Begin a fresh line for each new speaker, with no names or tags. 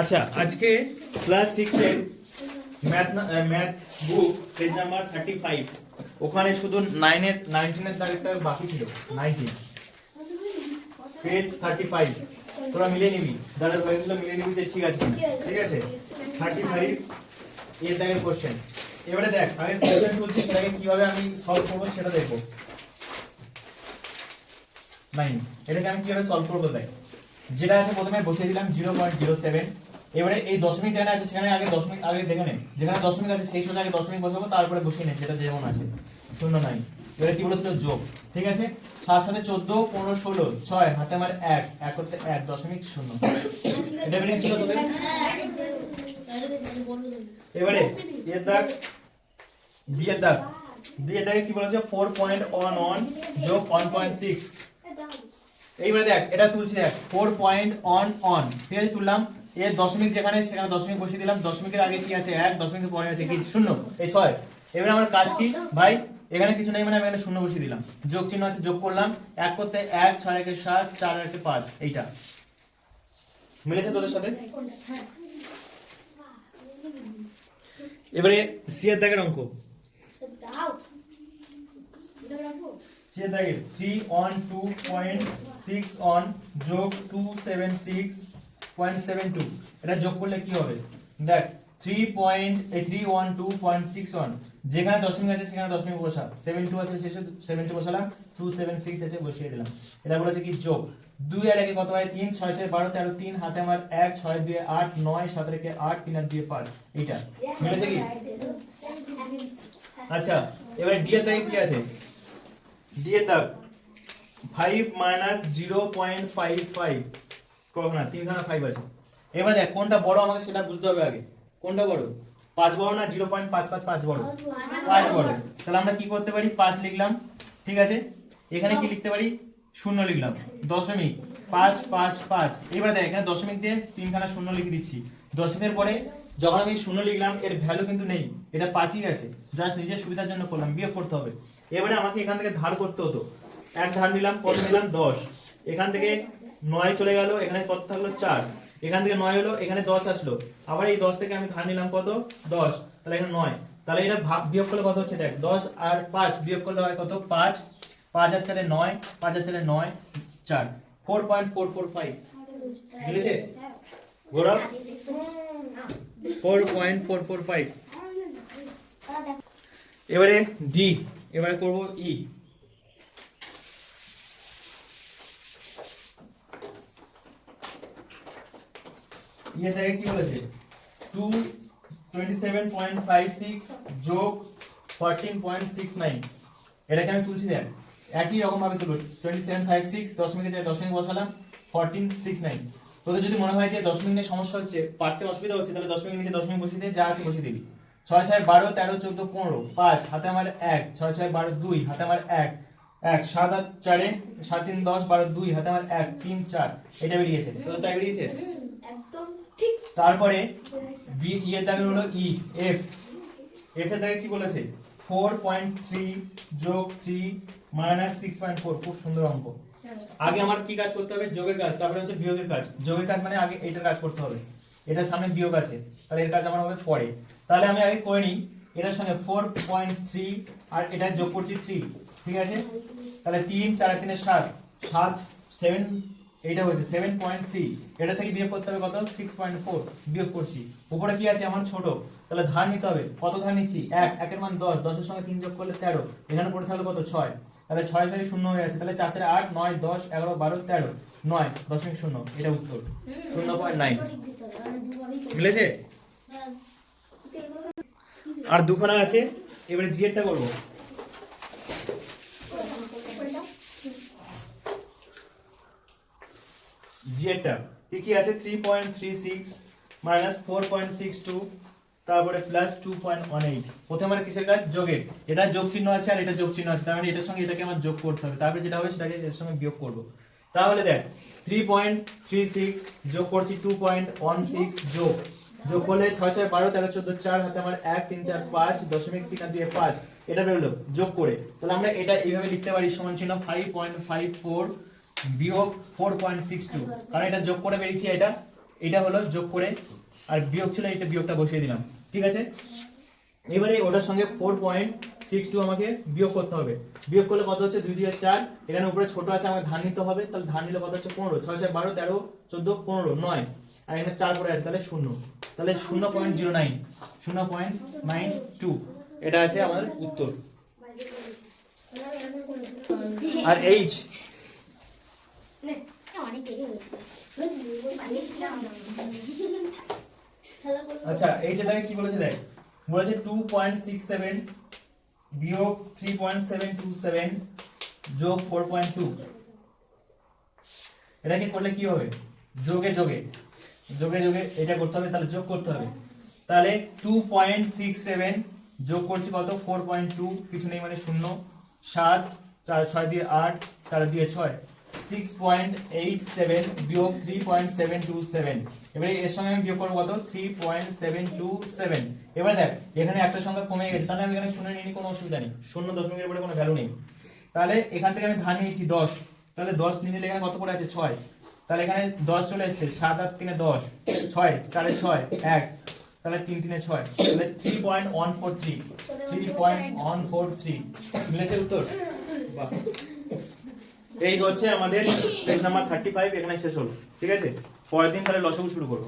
আচ্ছা আজকে ক্লাস সিক্সের math math book page number thirty five ওখানে শুধু নাইনের নাইনটিনের তারিখটা বাকি ছিল নাইনটিন পেজ থার্টি ফাইভ তোরা মিলিয়ে নিবি। দাদার বইগুলো মিলিয়ে নিবি যে ঠিক আছে ঠিক আছে? থার্টি ফাইভ এর দাগের কোশ্চেন এবারে দেখ আগে কোশ্চেন বলছি, সেটাকে কীভাবে আমি সলভ করব সেটা দেখব। নাইন এটাকে আমি কীভাবে সলভ করব দেখ। যেটা আছে প্রথমে বসিয়ে দিলাম জিরো পয়েন্ট জিরো সেভেন এবারে এই দশমিক যেখানে আছে, সেখানে আগে দশমিক, আগে দেখে নেন যেখানে দশমিক আছে, সেই সোজা আগে দশমিক বসাবো, তারপরে বসিয়ে নেন যেটা যেমন আছে। শূন্য নাই এবারে কি বলেছিল? যোগ। ঠিক আছে? সাত সাথে চোদ্দ, পনেরো, ষোলো, ছয়, হাতে আমার এক এক করতে এক, দশমিক শূন্য। এটা বেরিয়েছিল তোদের? এবারে এর দাগ, বিয়ের দাগ। বিয়ের দাগে কি বলেছে? ফোর পয়েন্ট ওয়ান ওয়ান যোগ ওয়ান পয়েন্ট সিক্স এইবারে দেখ, এটা তুলছি দেখ ফোর পয়েন্ট অন অন ঠিক আছে? তুললাম। এর দশমিক যেখানে, সেখানে দশমিক বসিয়ে দিলাম। দশমিকের আগে কি আছে? এক, দশমিকের পরে আছে কি? শূন্য। এই ছয়। এবারে আমার কাজ কি? ভাই, এখানে কিছু নেই মানে আমি এখানে শূন্য বসিয়ে দিলাম। যোগ চিহ্ন আছে, যোগ করলাম। এক করতে এক, ছয় একে সাত, চার একে পাঁচ। এইটা। মিলেছে তোদের সাথে? এবারে সিয়ের দাগের অঙ্ক। সিয়ের দাগের। Three one two point six one যোগ two seven six point seven two এটা যোগ করলে কি হবে? দেখ থ্রি পয়েন্ট এই three one two point six one যেখানে দশমিক আছে, সেখানে দশমিক বসা। সেভেন টু আছে, শেষে সেভেন টু বসালাম। টু সেভেন সিক্স আছে, বসিয়ে দিলাম। এটা বলেছে কি? যোগ। দুই আর একে কত হয়? তিন, ছয় ছয়, বারো, তেরো, তিন, হাতে আমার এক, ছয়, দুই, আট, নয়, সাত রেখে আট, তিন আর দুই, পাঁচ। এইটা। মিলেছে কি? আচ্ছা এবারে ডি এর দাগে কি আছে? ডি এর দাগ। Five minus zero point five five কখন তিনখানা ফাইভ আছে। এবার দেখ কোনটা বড় আমাকে সেটা বুঝতে হবে আগে। কোনটা বড়? পাঁচ বড় না জিরো পয়েন্ট পাঁচ পাঁচ পাঁচ বড়? পাঁচ বড়। তাহলে আমরা কি করতে পারি? পাঁচ লিখলাম ঠিক আছে? এখানে কি লিখতে পারি? শূন্য লিখলাম। দশমিক পাঁচ পাঁচ পাঁচ। এবার দেখ এখানে দশমিক দিয়ে তিনখানা শূন্য লিখে দিচ্ছি। দশমিকের পরে যখন আমি শূন্য লিখলাম এর ভ্যালু কিন্তু নেই। এটা পাঁচই আছে জাস্ট নিজের সুবিধার জন্য করলাম বিয়োগ করতে হবে। এবারে আমাকে এখান থেকে ধার করতে হতো। এক ধার নিলাম কত নিলাম? দশ। এখান থেকে নয় চলে গেল, এখানে কত থাকল? চার। এখান থেকে নয় হলো, এখানে দশ আসলো। আবার এই দশ থেকে আমি ধার নিলাম কত? দশ। তাহলে এখানে নয়। তাহলে এটা বিয়োগ করলে কত হচ্ছে? দেখ, দশ আর পাঁচ বিয়োগ করলে হয় কত? পাঁচ। পাঁচ আর চারে নয়, পাঁচ আর চারে নয়, চার। Four point four four five বুঝেছে? Gourav four point four four five এবারে ডি এবারে করব ই ইয়ে থেকে কি বলেছে? Two twenty seven point five six যোগ ফোরটিন পয়েন্ট সিক্স নাইন এটাকে আমি তুলছি দেখ, একই রকম ভাবে তুলব টোয়েন্টি সেভেন ফাইভ সিক্স দশমিকের জায়গায় দশমিক বসালাম ফোরটিন সিক্স নাইন তোদের যদি মনে হয় যে দশমিক নিয়ে সমস্যা হচ্ছে, পারতে অসুবিধা হচ্ছে, তাহলে দশমিক নিচে দশমিক বসিয়ে দিয়ে যা আছে বসিয়ে দিবি। ছয় ছয় বারো, তেরো, চোদ্দ, পনেরো, পাঁচ, হাতে আমার এক, ছয় ছয় বারো, দুই, হাতে আমার এক এক, সাত আট চারে, সাত তিন, দশ, বারো, দুই, হাতে আমার এক, তিন, চার। এটা বেরিয়েছে। তোদের তাই বেরিয়েছে? তারপরে বি ইয়ের দাগে হলো ই এফ এফ এর দাগে কি বলেছে? ফোর পয়েন্ট থ্রি যোগ three minus six point four খুব সুন্দর অঙ্ক। আগে আমার কি কাজ করতে হবে? যোগের কাজ, তারপরে হচ্ছে বিয়োগের কাজ। যোগের কাজ মানে আগে এটার কাজ করতে হবে। এটার সামনে বিয়োগ আছে। তাহলে এর কাজ আমার হবে পরে। তাহলে আমি আগে করে নিই। এটার সঙ্গে ফোর পয়েন্ট থ্রি আর এটা যোগ করছি থ্রি ঠিক আছে? তাহলে তিন, চার তিনের সাত সাত সেভেন এইটা হয়েছে সেভেন পয়েন্ট থ্রি এটা থেকে বিয়োগ করতে হবে কত? সিক্স পয়েন্ট ফোর বিয়োগ করছি। উপরে কি আছে? আমার ছোট। তাহলে ধার নিতে হবে। কত ধার নিচ্ছি? এক। একের মান দশ। দশের সঙ্গে তিন যোগ করলে তেরো। এখানে পড়ে থাকলে কত? ছয়। তাহলে ছয় ছয় শূন্য হয়ে আছে। তাহলে চার চারে আট নয় দশ এগারো বারো তেরো নয় দশমিক শূন্য। এটা উত্তর। শূন্য পয়েন্ট নাইন। মিলেছে আর দুখানা আছে। এবারে জিএরটা করব
করে দাও।
জিএরটা কি কি আছে? Three point three six minus four point six two তারপরে plus two point one eight প্রথমে আমার কিসের কাজ? যোগের। এটা যোগ চিহ্ন আছে আর এটা যোগ চিহ্ন আছে। তার মানে এটার সঙ্গে এটাকে আমার যোগ করতে হবে। তারপরে যেটা হবে সেটাকে এর সঙ্গে বিয়োগ করব। তাহলে দেখ থ্রি পয়েন্ট থ্রি সিক্স যোগ করছি টু পয়েন্ট ওয়ান সিক্স যোগ। যোগ করলে ছয় ছয় বারো, তেরো চোদ্দ চার হাতে আমার এক, তিন চার পাঁচ, দশমিক তিন আর দুই পাঁচ। এটা বেরোলো। যোগ করে। তাহলে আমরা এটা এইভাবে লিখতে পারি। সমান চিহ্ন ফাইভ পয়েন্ট ফাইভ ফোর বিয়োগ ফোর পয়েন্ট সিক্স টু কারণ এটা যোগ করে বেরিয়েছি এটা এটা হলো যোগ করে, আর বিয়োগ ছিল, এটা বিয়োগটা বসিয়ে দিলাম। ঠিক আছে? এবারে ওটার সঙ্গে ফোর পয়েন্ট সিক্স টু আমাকে বিয়োগ করতে হবে। বিয়োগ করলে কত হচ্ছে? দুই দুই চার। এখানে উপরে ছোট আছে, আমাকে ধান নিতে হবে। তাহলে ধান নিলে কত হচ্ছে? পনেরো। ছয় ছয়, বারো, তেরো, চোদ্দ, পনেরো, নয়। আর এখানে চার পরে আছে, তাহলে শূন্য। তাহলে শূন্য পয়েন্ট জিরো নাইন শূন্য পয়েন্ট নাইন টু এটা আছে আমাদের উত্তর। আর এইচ আচ্ছা এইচ এটাকে কি বলেছে দেখ? বলেছে টু পয়েন্ট সিক্স সেভেন বিয়োগ three point seven two seven যোগ ফোর পয়েন্ট টু এটাকে করলে কি হবে? যোগে যোগে। যোগে যোগে এটা করতে হবে, তাহলে যোগ করতে হবে। তাহলে টু পয়েন্ট সিক্স সেভেন যোগ করছি কত? ফোর পয়েন্ট টু কিছু নেই মানে শূন্য। সাত, চার, ছয় দিয়ে আট, চার দিয়ে ছয়। সিক্স পয়েন্ট এইট সেভেন বিয়োগ three point seven two seven এবারে এর সঙ্গে আমি বিয়োগ করব কত? Three point seven two seven এবার দেখ এখানে একটা সংখ্যা কমে গেছে তাহলে আমি এখানে শূন্য নিয়ে নিই, কোনো অসুবিধা নেই। শূন্য দশমিকের উপরে কোনো ভ্যালু নেই। তাহলে এখান থেকে আমি ধান নিয়েছি দশ। তাহলে দশ নিয়ে নিলে এখানে কত পড়ে আছে? ছয়। তাহলে এখানে দশ চলে এসছে সাত আট তিনে দশ ছয় চারে ছয় এক। তাহলে তিন তিনে ছয় তাহলে three point one four three three point one four three মিলেছে উত্তর? বাহ। এই হচ্ছে আমাদের পেজ নাম্বার থার্টি ফাইভ এখানে শেষ হলো। ঠিক আছে? পরের দিন তাহলে লসগু শুরু করব।